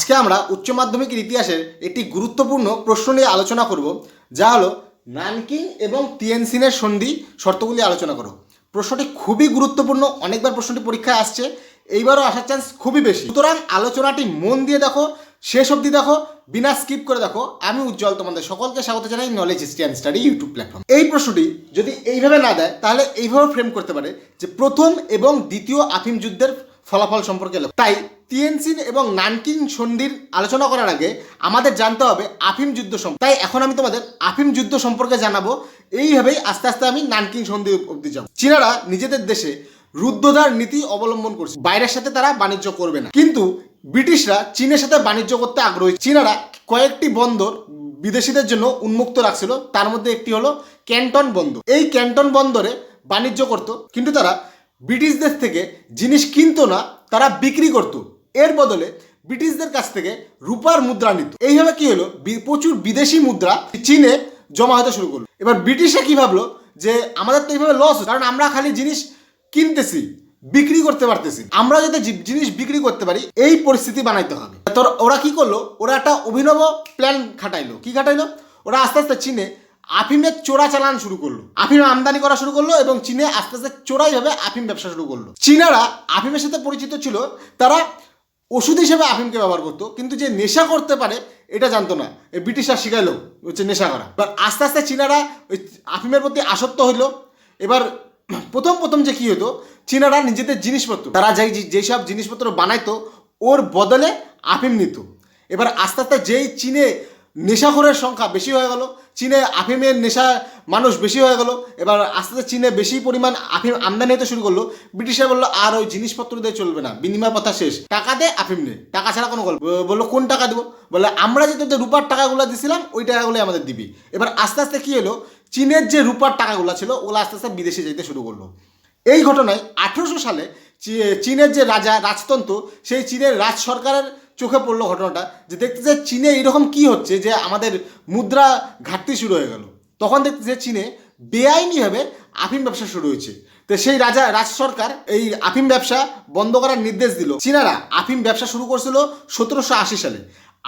আজকে আমরা উচ্চ মাধ্যমিকের ইতিহাসের একটি গুরুত্বপূর্ণ প্রশ্ন নিয়ে আলোচনা করব, যা হলো নানকিং এবং টিএনসিনের সন্ধি শর্তগুলি আলোচনা করো। প্রশ্নটি খুবই গুরুত্বপূর্ণ, অনেকবার প্রশ্নটি পরীক্ষায় আসছে, এইবারও আসার চান্স খুবই বেশি। সুতরাং আলোচনাটি মন দিয়ে দেখো, শেষ অবধি দেখো, বিনা স্কিপ করে দেখো। আমি উজ্জ্বল তোমাদের সকলকে স্বাগত জানাই knowledge history and study YouTube platform এই প্রশ্নটি যদি এইভাবে না দেয়, তাহলে এইভাবে ফ্রেম করতে পারে যে প্রথম এবং দ্বিতীয় আফিম যুদ্ধের ফলাফল সম্পর্কে তাই টিএনসিন এবং নানকিং সন্ধির আলোচনা করার আগে আমাদের জানতে হবে আফিম যুদ্ধ সম্পর্কে তাই এখন আমি তোমাদের আফিম যুদ্ধ সম্পর্কে জানাব। এইভাবেই আস্তে আস্তে আমি নানকিং সন্ধি অবধি যাব। চীনারা নিজেদের দেশে রুদ্ধদ্বার নীতি অবলম্বন করছে। বাইরের সাথে তারা বাণিজ্য করবে না। কিন্তু ব্রিটিশরা চীনের সাথে বাণিজ্য করতে আগ্রহী। চীনারা কয়েকটি বন্দর বিদেশিদের জন্য উন্মুক্ত রাখছিল। তার মধ্যে একটি হলো ক্যান্টন বন্দর। এই ক্যান্টন বন্দরে বাণিজ্য করত, কিন্তু তারা ব্রিটিশদের থেকে জিনিস কিনতো না, তারা বিক্রি করত। এর বদলে ব্রিটিশদের কাছ থেকে রূপার মুদ্রা নিত। এইভাবে কি হলো? প্রচুর বিদেশি মুদ্রা চীনে জমা হতে শুরু করল। এবার ব্রিটিশরা কি ভাবলো? যে আমাদের তো এইভাবে লস কারণ আমরা খালি জিনিস কিনতেছি, বিক্রি করতে পারতেছি। আমরা যাতে জিনিস বিক্রি করতে পারি, এই পরিস্থিতি বানাইতে হবে। তোর, ওরা কি করল? ওরা একটা অভিনব প্ল্যান খাটাইলো। কি খাটাইলো? ওরা আস্তে আস্তে চীনে আফিমের চোরা চালান শুরু করল। আফিম আমদানি করা শুরু করল এবং চীনে আস্তে আস্তে চোরাইভাবে আফিম ব্যবসা শুরু করল। চীনারা আফিমের সাথে পরিচিত ছিল। তারা ওষুধ হিসেবে আফিমকে ব্যবহার করতো, কিন্তু যে নেশা করতে পারে, এটা জানতো না। এই ব্রিটিশরা শিখাইলো, হচ্ছে নেশা করা। এবার আস্তে আস্তে চীনারা ওই আফিমের প্রতি আসক্ত হইল। এবার প্রথম প্রথম যে কী হতো চীনারা নিজেদের জিনিসপত্র, তারা যেই যেসব জিনিসপত্র বানাইতো, ওর বদলে আফিম নিত। এবার আস্তে আস্তে যেই চীনে নেশাখোরের সংখ্যা বেশি হয়ে গেল। চীনে আফিমের নেশা মানুষ বেশি হয়ে গেল। এবার আস্তে আস্তে চীনে বেশি পরিমাণ আফিম আমদানি হতে শুরু করল। ব্রিটিশরা বলল, আর ওই জিনিসপত্র দিয়ে চলবে না। বিনিময় কথা শেষ। টাকা দে, আফিম নে টাকা ছাড়া কোনো গল্প বলল, কোন টাকা দেবো? বলে আমরা যে তোদের রূপার টাকাগুলো দিছিলাম, ওই টাকাগুলো আমাদের দিবি। এবার আস্তে আস্তে কী হলো চীনের যে রূপার টাকাগুলো ছিল, ওগুলো আস্তে আস্তে বিদেশে যেতে শুরু করল। এই ঘটনায় আঠেরোশো সালে চীনের যে রাজা, রাজতন্ত্র, সেই চীনের রাজ সরকারের চোখে পড়ল ঘটনাটা যে দেখতে যে চীনে এইরকম কি হচ্ছে যে আমাদের মুদ্রা ঘাটতি শুরু হয়ে গেল। তখন দেখতে যে চীনে বেআইনিভাবে আফিম ব্যবসা শুরু হয়েছে। তো সেই রাজা, রাজ সরকার এই আফিম ব্যবসা বন্ধ করার নির্দেশ দিল। চীনারা আফিম ব্যবসা শুরু করছিল সতেরোশো আশি সালে।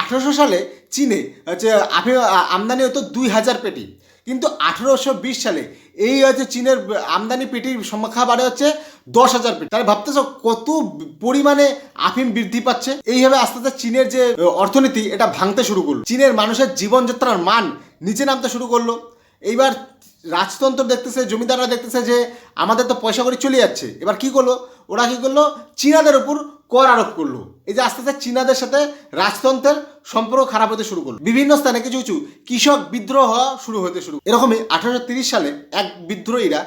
আঠেরোশো সালে চীনে হচ্ছে আফিম আমদানি হতো দুই হাজার পেটি। কিন্তু আঠেরোশো বিশ সালে এই হচ্ছে চীনের আমদানি পেটির সংখ্যা বাড়ে হচ্ছে দশ হাজার পেটি। তাহলে ভাবতেছো কত পরিমাণে আফিম বৃদ্ধি পাচ্ছে? এইভাবে আস্তে আস্তে চীনের যে অর্থনীতি, এটা ভাঙতে শুরু করল। চীনের মানুষের জীবনযাত্রার মান নিচে নামতে শুরু করল। এইবার রাজতন্ত্র দেখতেছে, জমিদাররা দেখতেছে যে, আমাদের তো পয়সা করে চলে যাচ্ছে। এবার কি করল? ওরা কি করল? চীনাদের উপর কর আরোপ করল। এই যে আস্তে আস্তে চীনাদের সাথে রাজতন্ত্রের সম্পর্ক খারাপ হতে শুরু করল। বিভিন্ন স্থানে কিছু কিছু কৃষক বিদ্রোহ হওয়া শুরু হতে শুরু। এরকমই আঠারোশো সালে এক বিদ্রোহীরা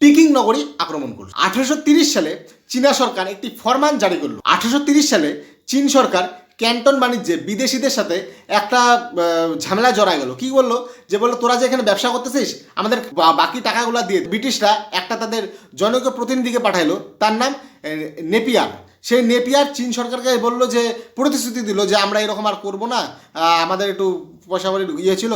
পিকিং নগরী আক্রমণ করল। আঠারোশো সালে চীনা সরকার একটি ফরমান জারি করল। আঠারোশো সালে চীন সরকার ক্যান্টন বাণিজ্যে বিদেশিদের সাথে একটা ঝামেলা জড়ায় গেল। কি বলল? যে বলল, তোরা যে এখানে ব্যবসা করতেছিস, আমাদের বাকি টাকাগুলো দিয়ে ব্রিটিশরা একটা তাদের জনৈক প্রতিনিধিকে পাঠাইলো, তার নাম নেপিয়ার। সেই নেপিয়ার চীন সরকারকে বলল যে, প্রতিশ্রুতি দিল যে আমরা এরকম আর করব না। আমাদের একটু পয়সা বাড়ি ইয়ে ছিল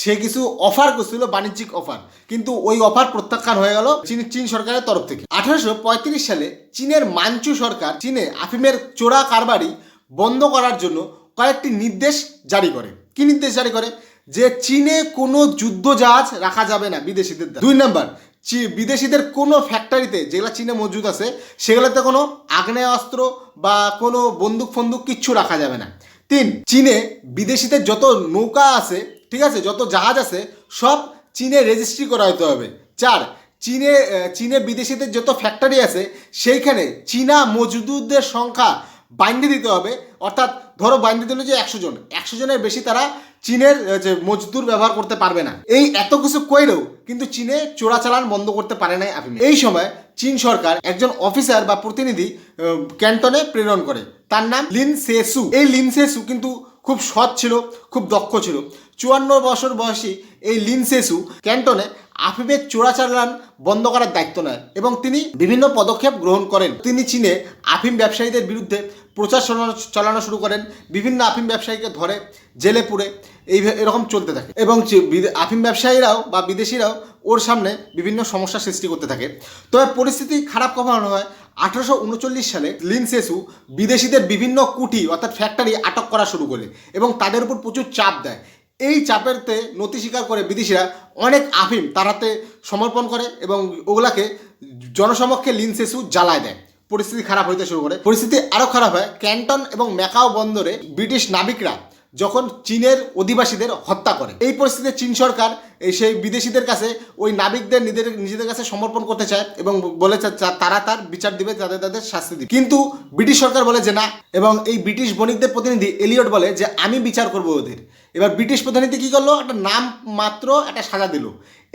সে কিছু অফার করছিল, বাণিজ্যিক অফার কিন্তু ওই অফার প্রত্যাখ্যান হয়ে গেল চীন চীন সরকারের তরফ থেকে। আঠারোশো পঁয়ত্রিশ সালে চীনের মাঞ্চু সরকার চীনে আফিমের চোরা কারবারি বন্ধ করার জন্য কয়েকটি নির্দেশ জারি করে। কি নির্দেশ জারি করে? যে চীনে কোনো যুদ্ধ জাহাজ রাখা যাবে না বিদেশিদের দুই নাম্বার বিদেশিদের কোনো ফ্যাক্টরিতে যেগুলো চীনে মজুদ আছে, সেগুলোতে কোনো আগ্নেয়াস্ত্র বা কোনো বন্দুক ফন্দুক কিচ্ছু রাখা যাবে না। তিন, চীনে বিদেশিদের যত নৌকা আছে, ঠিক আছে, যত জাহাজ আছে, সব চীনে রেজিস্ট্রি করা হতে হবে। চার, চীনে চীনে বিদেশিদের যত ফ্যাক্টরি আছে, সেইখানে চীনা মজদুরদের সংখ্যা বাইন্ধে দিতে হবে। অর্থাৎ ধরো বাইন্ধে দিল যে একশো জন, একশো জনের বেশি তারা চীনের যে মজদুর ব্যবহার করতে পারবে না। এই এত কিছু কইলেও কিন্তু চীনে চোরাচালান বন্ধ করতে পারে নাই আফিম এই সময় চীন সরকার একজন অফিসার বা প্রতিনিধি ক্যান্টনে প্রেরণ করে। তার নাম লিন সেসু। এই লিন সেসু কিন্তু খুব সৎ ছিল, খুব দক্ষ ছিল। চুয়ান্ন বছর বয়সী এই লিন সেসু ক্যান্টনে আফিমের চোরাচালান বন্ধ করার দায়িত্ব নেয় এবং তিনি বিভিন্ন পদক্ষেপ গ্রহণ করেন। তিনি চীনে আফিম ব্যবসায়ীদের বিরুদ্ধে প্রচার চালানো শুরু করেন, বিভিন্ন আফিম ব্যবসায়ীকে ধরে জেলে পুরে এই এরকম চলতে থাকে। এবং আফিম ব্যবসায়ীরাও বা বিদেশিরাও ওর সামনে বিভিন্ন সমস্যার সৃষ্টি করতে থাকে। তবে পরিস্থিতি খারাপ কখন হয় আঠারোশো উনচল্লিশ সালে লিনসেসু বিদেশিদের বিভিন্ন কুটি অর্থাৎ ফ্যাক্টরি আটক করা শুরু করে এবং তাদের উপর প্রচুর চাপ দেয়। এই চাপেরতে নথি স্বীকার করে বিদেশিরা অনেক আফিম তার হাতে সমর্পণ করে এবং ওগুলাকে জনসমক্ষে লিন লিনসেসু জ্বালায় দেয়। পরিস্থিতি খারাপ হইতে শুরু করে। পরিস্থিতি আরও খারাপ হয়। ক্যান্টন এবং ম্যাকাও বন্দরে ব্রিটিশ নাবিকরা যখন চীনের অধিবাসীদের হত্যা করে। এই পরিস্থিতিতে চীন সরকার সেই বিদেশিদের কাছে, ওই নাবিকদের নিজেদের নিজেদের কাছে সমর্পণ করতে চায় এবং বলে তারা তার বিচার দিবে, তাদের তাদের শাস্তি দিবে। কিন্তু ব্রিটিশ সরকার বলে যে না, এবং এই ব্রিটিশ বণিকদের প্রতিনিধি এলিয়ট বলে যে, আমি বিচার করব ওদের। এবার ব্রিটিশ প্রতিনিধি কি করল? একটা নাম মাত্র একটা সাজা দিল।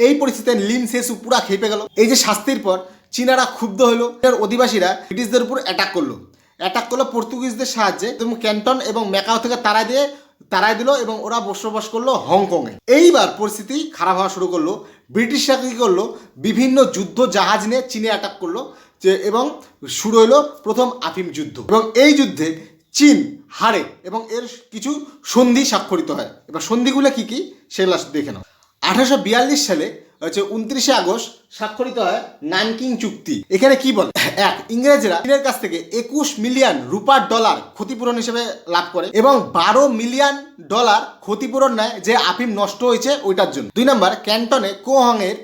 এই পরিস্থিতিতে লিন সেসু পুরা খেপে গেল। এই যে শাস্তির পর চীনারা ক্ষুব্ধ হলো। এর অধিবাসীরা ব্রিটিশদের উপর অ্যাটাক করল। অ্যাটাক করল পর্তুগিজদের সাহায্যে এবং ক্যান্টন এবং ম্যাকাও থেকে তারা দিয়ে তারাই দিল এবং ওরা বসবাস করল হংকংয়ে। এইবার পরিস্থিতি খারাপ হওয়া শুরু করল। ব্রিটিশরা কী করল? বিভিন্ন যুদ্ধ জাহাজ নিয়ে চীনে অ্যাটাক করল। যে এবং শুরু হলো প্রথম আফিম যুদ্ধ। এবং এই যুদ্ধে চীন হারে এবং এর কিছু সন্ধি স্বাক্ষরিত হয়। এবার সন্ধিগুলো কি কী? সেগুলো দেখে নাও। আঠারোশো বিয়াল্লিশ সালে হচ্ছে উনত্রিশে আগস্ট স্বাক্ষরিত হয় নানকিং চুক্তি। এখানে কি বলে? এক ইংরেজরা চীনের কাছ থেকে একুশ মিলিয়ন রুপার ডলার ক্ষতিপূরণ হিসেবে লাভ করে এবং বারো মিলিয়ন ডলার ক্ষতিপূরণ নেয় যে আফিম নষ্ট হয়েছে ওইটার জন্য। দুই নম্বর ক্যান্টনে কোহংয়ের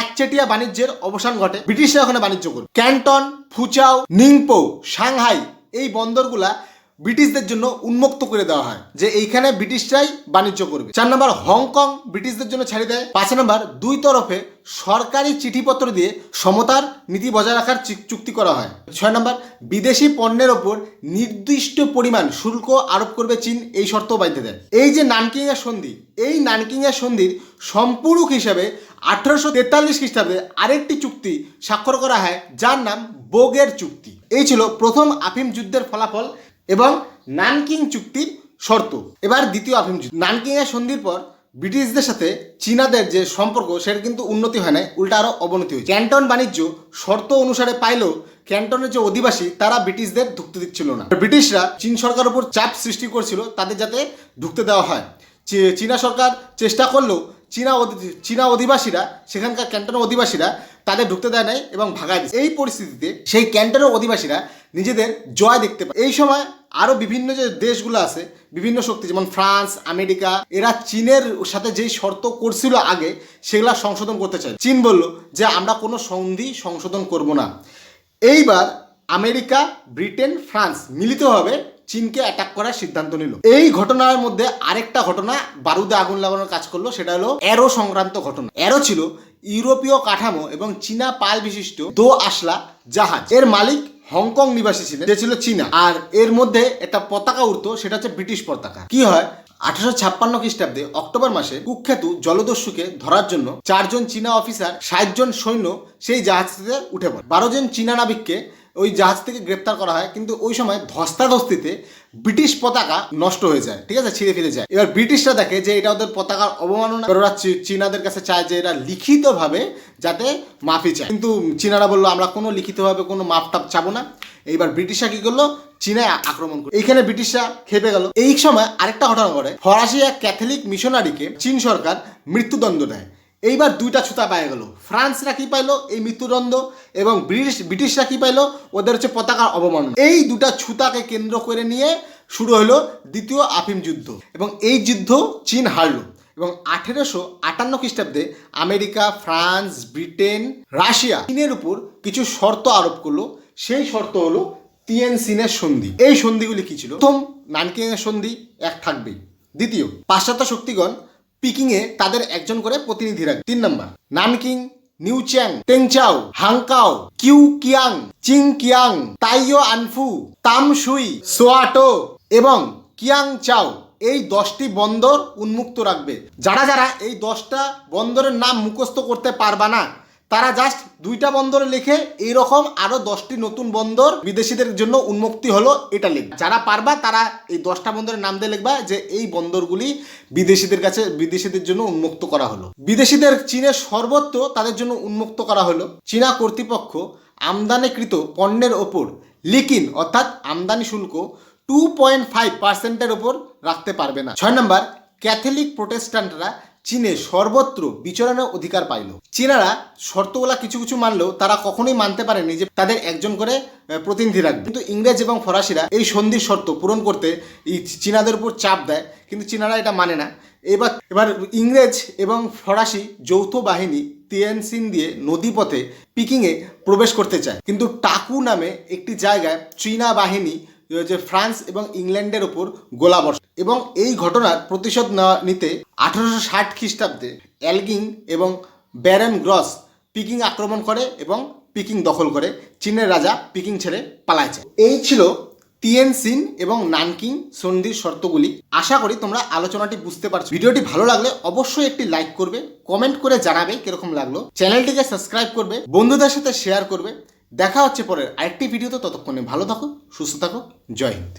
একচেটিয়া বাণিজ্যের অবসান ঘটে ব্রিটিশরা ওখানে বাণিজ্য করে ক্যান্টন ফুচাও নিংপো সাংহাই এই বন্দরগুলা ব্রিটিশদের জন্য উন্মুক্ত করে দেওয়া হয়, যে এইখানে ব্রিটিশরাই বাণিজ্য করবে। চার নম্বর, হংকং ব্রিটিশদের জন্য ছেড়ে দেয়। পাঁচ নম্বর, দুই তরফে সরকারি চিঠিপত্র দিয়ে সমতার নীতি বজায় রাখার চুক্তি করা হয়। ছয় নম্বর, বিদেশি পণ্যের ওপর নির্দিষ্ট পরিমাণ শুল্ক আরোপ করবে চীন, এই শর্ত বাইতে দেয়। এই যে নানকিং এর সন্ধি, এই নানকিং এর সন্ধির সম্পূরক হিসাবে আঠারোশো তেতাল্লিশ খ্রিস্টাব্দে আরেকটি চুক্তি স্বাক্ষর করা হয়, যার নাম বোগের চুক্তি। এই ছিল প্রথম আফিম যুদ্ধের ফলাফল। এবং নানকিং চুক্তির শর্ত। এবার দ্বিতীয় আফিম যুদ্ধ। নানকিং এর সন্ধির পর ব্রিটিশদের সাথে চীনাদের যে সম্পর্ক, সেটা কিন্তু উন্নতি হয় না উল্টা আরও অবনতি হয়েছে। ক্যান্টন বাণিজ্য শর্ত অনুসারে পাইলেও ক্যান্টনের যে অধিবাসী, তারা ব্রিটিশদের ঢুকতে দিচ্ছিল না। ব্রিটিশরা চীন সরকারের উপর চাপ সৃষ্টি করছিল, তাদের যাতে ঢুকতে দেওয়া হয়। চীনা সরকার চেষ্টা করলেও চীনা চীনা অধিবাসীরা, সেখানকার ক্যান্টন অধিবাসীরা তাদের ঢুকতে দেয় নাই এবং ভাগায় দিচ্ছে এই পরিস্থিতিতে সেই ক্যান্টনের অধিবাসীরা নিজেদের জয় দেখতে পায়। এই সময় আরও বিভিন্ন যে দেশগুলো আছে, বিভিন্ন শক্তি, যেমন ফ্রান্স, আমেরিকা, এরা চীনের সাথে যেই শর্ত করছিল আগে, সেগুলা সংশোধন করতে চায়। চীন বলল যে, আমরা কোনো সন্ধি সংশোধন করব না। এইবার আমেরিকা, ব্রিটেন, ফ্রান্স মিলিতভাবে চীনকে অ্যাটাক করার সিদ্ধান্ত নিল। এই ঘটনার মধ্যে আরেকটা ঘটনা বারুদে আগুন লাগানোর কাজ করল, সেটা হলো অ্যারো সংক্রান্ত ঘটনা। অ্যারো ছিল ইউরোপীয় কাঠামো এবং চীনা পাল বিশিষ্ট দো আসলা জাহাজ। এর মালিক হংকং নিবাসী ছিলেন যে ছিল চীনা। আর এর মধ্যে একটা পতাকা উঠতো সেটা হচ্ছে ব্রিটিশ পতাকা। কি হয়? আঠারোশো ছাপ্পান্ন খ্রিস্টাব্দে অক্টোবর মাসে কুখ্যাত জলদস্যুকে ধরার জন্য চারজন চীনা অফিসার, ষাট জন সৈন্য সেই জাহাজ থেকে উঠে পড়ে। বারো জন চীনা নাবিককে ওই জাহাজ থেকে গ্রেপ্তার করা হয়, কিন্তু ওই সময় ধস্তাধস্তিতে ব্রিটিশ পতাকা নষ্ট হয়ে যায়, ঠিক আছে? ছিঁড়ে ফিরে যায়। এবার ব্রিটিশরা দেখে যে এটা ওদের পতাকার অবমাননা। ওরা চীনাদের কাছে চায় যে এরা লিখিতভাবে যাতে মাফি চায়। কিন্তু চীনারা বলল, আমরা কোনো লিখিতভাবে কোনো মাপ টাপ চাবো না। এইবার ব্রিটিশরা কি করল? চীনায় আক্রমণ করল। এইখানে ব্রিটিশরা খেপে গেল। এই সময় আরেকটা ঘটনা ঘটে। ফরাসি এক ক্যাথলিক মিশনারিকে চীন সরকার মৃত্যুদণ্ড দেয়। এইবার দুইটা ছুতা পায়ে গেল। ফ্রান্সরা কি পাইলো? এই মৃত্যুদণ্ড এবং ব্রিটিশ, ব্রিটিশরা কি পাইলো? ওদের হচ্ছে পতাকার অবমাননা। এই দুটা ছুতাকে কেন্দ্র করে নিয়ে শুরু হলো দ্বিতীয় আফিম যুদ্ধ এবং এই যুদ্ধ চীন হারলো এবং আঠেরোশো আটান্ন খ্রিস্টাব্দে আমেরিকা, ফ্রান্স, ব্রিটেন, রাশিয়া চীনের উপর কিছু শর্ত আরোপ করল। সেই শর্ত হলো তিয়ানসিনের সন্ধি। এই সন্ধিগুলি কি ছিল? প্রথম নানকিং এর সন্ধি, এক থাকবেই। দ্বিতীয়, পাশ্চাত্য শক্তিগণ পিকিংয়ে তাদের একজন করে প্রতিনিধি রাখবে তিন নম্বর, Nanking Newchwang Tengchow, Hankow Kiukiang Chinkiang তাইও আনফু, তামসুই, সোয়াটো এবং কিয়াং চাও এই দশটি বন্দর উন্মুক্ত রাখবে। যারা যারা এই দশটা বন্দরের নাম মুখস্থ করতে পারবা না তারা জাস্ট দুইটা বন্দরে লিখে এইরকম আরও দশটি নতুন বন্দর বিদেশিদের জন্য উন্মুক্তি হলো এটা লিখবে। যারা পারবা তারা এই দশটা বন্দরের নাম দিয়ে লিখবা যে এই বন্দরগুলি বিদেশিদের কাছে বিদেশিদের জন্য উন্মুক্ত করা হলো। বিদেশিদের চীনের সর্বত্র তাদের জন্য উন্মুক্ত করা হলো। চীনা কর্তৃপক্ষ আমদানিকৃত পণ্যের ওপর লিকিন অর্থাৎ আমদানি শুল্ক টু পয়েন্ট ফাইভ পার্সেন্টের ওপর রাখতে পারবে না। ছয় নম্বর, ক্যাথলিক প্রোটেস্ট্যান্টরা চীনে সর্বত্র বিচরণের অধিকার পাইল। চীনারা শর্তগুলা কিছু কিছু মানলেও তারা কখনোই মানতে পারেনি যে তাদের একজন করে প্রতিনিধি রাখবে। কিন্তু ইংরেজ এবং ফরাসিরা এই সন্ধির শর্ত পূরণ করতে এই চীনাদের উপর চাপ দেয়, কিন্তু চীনারা এটা মানে না। এবার এবার ইংরেজ এবং ফরাসি যৌথ বাহিনী তিয়ানসিন দিয়ে নদীপথে পিকিংয়ে প্রবেশ করতে চায়। কিন্তু টাকু নামে একটি জায়গায় চীনা বাহিনী যে ফ্রান্স এবং ইংল্যান্ডের ওপর গোলাবর্ষ এবং এই ঘটনার প্রতিশোধ নেওয়া নিতে আঠারোশো ষাট খ্রিস্টাব্দে অ্যালগিং এবং ব্যারেন গ্রস পিকিং আক্রমণ করে এবং পিকিং দখল করে। চীনের রাজা পিকিং ছেড়ে পালায় যায় এই ছিল টিএনসিন এবং নানকিং সন্ধির শর্তগুলি। আশা করি তোমরা আলোচনাটি বুঝতে পারছ। ভিডিওটি ভালো লাগলে অবশ্যই একটি লাইক করবে, কমেন্ট করে জানাবে কীরকম লাগল। চ্যানেলটিকে সাবস্ক্রাইব করবে, বন্ধুদের সাথে শেয়ার করবে। দেখা হচ্ছে পরের আরেকটি ভিডিওতে ততক্ষণে ভালো থাকো সুস্থ থাকো জয় হিন্দ।